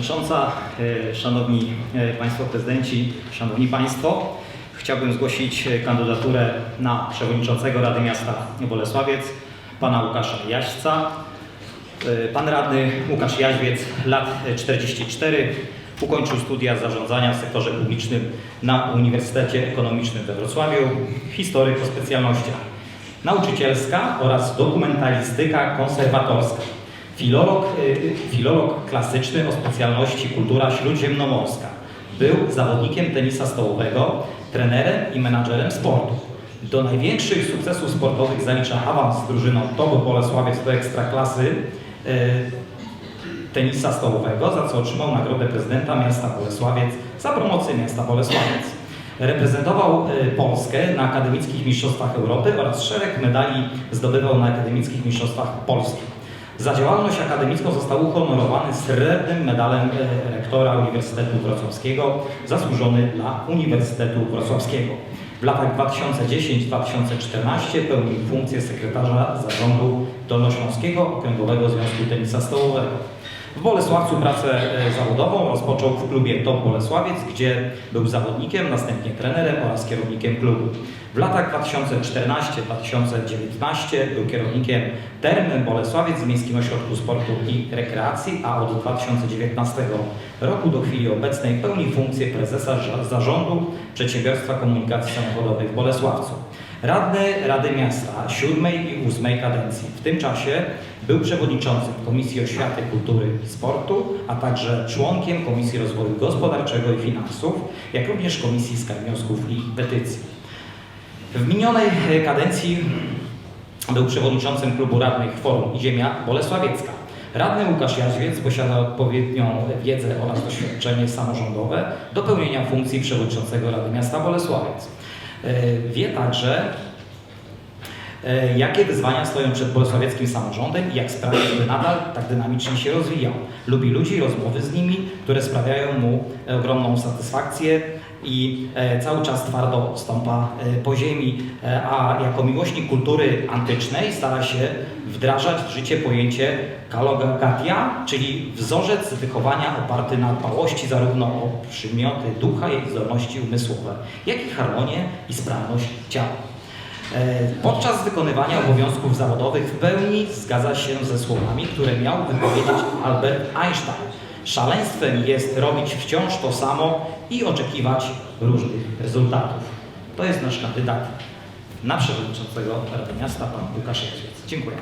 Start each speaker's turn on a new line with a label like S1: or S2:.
S1: Przewodnicząca, e, Szanowni e, Państwo Prezydenci, Szanowni Państwo, chciałbym zgłosić e, kandydaturę na Przewodniczącego Rady Miasta Bolesławiec, Pana Łukasza Jaśca. Pan Radny Łukasz Jaźwiec, lat 44, ukończył studia zarządzania w sektorze publicznym na Uniwersytecie Ekonomicznym we Wrocławiu, historyk o specjalnościach nauczycielska oraz dokumentalistyka konserwatorska. Filolog, y, filolog klasyczny o specjalności kultura śródziemnomorska. Był zawodnikiem tenisa stołowego, trenerem i menadżerem sportu. Do największych sukcesów sportowych zalicza awans z drużyną Togo Bolesławiec do ekstraklasy y, tenisa stołowego, za co otrzymał nagrodę prezydenta miasta Bolesławiec za promocję miasta Bolesławiec. Reprezentował y, Polskę na akademickich mistrzostwach Europy oraz szereg medali zdobywał na akademickich mistrzostwach Polski. Za działalność akademicką został uhonorowany srebrnym medalem y, rektora Uniwersytetu Wrocławskiego, zasłużony dla Uniwersytetu Wrocławskiego. W latach 2010-2014 pełnił funkcję sekretarza zarządu Dolnośląskiego Okręgowego Związku Tenisa Stołowego. W Bolesławcu pracę e, zawodową rozpoczął w klubie Top Bolesławiec, gdzie był zawodnikiem, następnie trenerem oraz kierownikiem klubu. W latach 2014-2019 był kierownikiem Termy Bolesławiec w Miejskim Ośrodku Sportu i Rekreacji, a od 2019 roku do chwili obecnej pełni funkcję prezesa zarządu Przedsiębiorstwa Komunikacji Samochodowej w Bolesławcu. Radny Rady Miasta siódmej i ósmej kadencji. W tym czasie był przewodniczącym Komisji Oświaty, Kultury i Sportu, a także członkiem Komisji Rozwoju Gospodarczego i Finansów, jak również Komisji Skarg Wniosków i Petycji. W minionej kadencji był przewodniczącym klubu radnych Forum Ziemia Bolesławiecka. Radny Łukasz Jaźwiec posiada odpowiednią wiedzę oraz doświadczenie samorządowe do pełnienia funkcji przewodniczącego Rady Miasta Bolesławiec. E, Wie także, jakie wyzwania stoją przed bolesławieckim samorządem i jak sprawić, by nadal tak dynamicznie się rozwijał. Lubi ludzi, rozmowy z nimi, które sprawiają mu e, ogromną satysfakcję i e, cały czas twardo stąpa e, po ziemi, e, a jako miłośnik kultury antycznej stara się wdrażać w życie pojęcie kalogagatia, czyli wzorzec wychowania oparty na dbałości zarówno o przymioty ducha, jak i zdolności umysłowe, jak i harmonię i sprawność ciała. E, Podczas wykonywania obowiązków zawodowych w pełni zgadza się ze słowami, które miał wypowiedzieć Albert Einstein. Szaleństwem jest robić wciąż to samo i oczekiwać różnych rezultatów. To jest nasz kandydat na przewodniczącego Rady Miasta, pan Łukasz. Dziękuję.